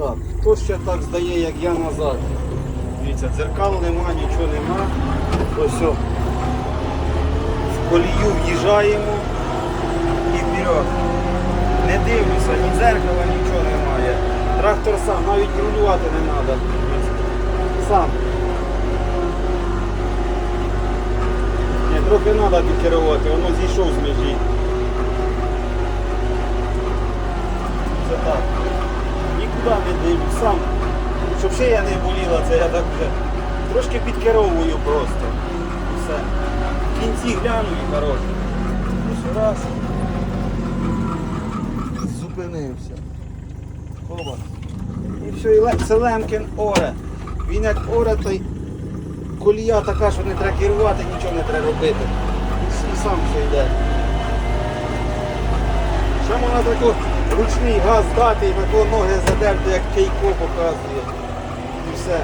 Так, хто ще так здає, як я назад? Дивіться, дзеркал нема, нічого нема. Ось. В колію в'їжджаємо і вперед. Не дивлюся, ні дзеркала, нічого немає. Трактор сам, навіть рулювати не треба. Сам. Ні, трохи треба підкерувати, воно зійшов з межі. Це так. Не дивлюсь, сам. Щоб ще я не боліла, це я так вже трошки підкеровую просто. І все. В кінці гляну і хороше. Ось раз. Зупинився. Оба. І все, і це Лемкін оре. Він як оре, то й колія така, що не треба керувати, нічого не треба робити. І сам все йде. Ще можна таку ручний газ дати і тако ноги задерти, як кейко показує. І все.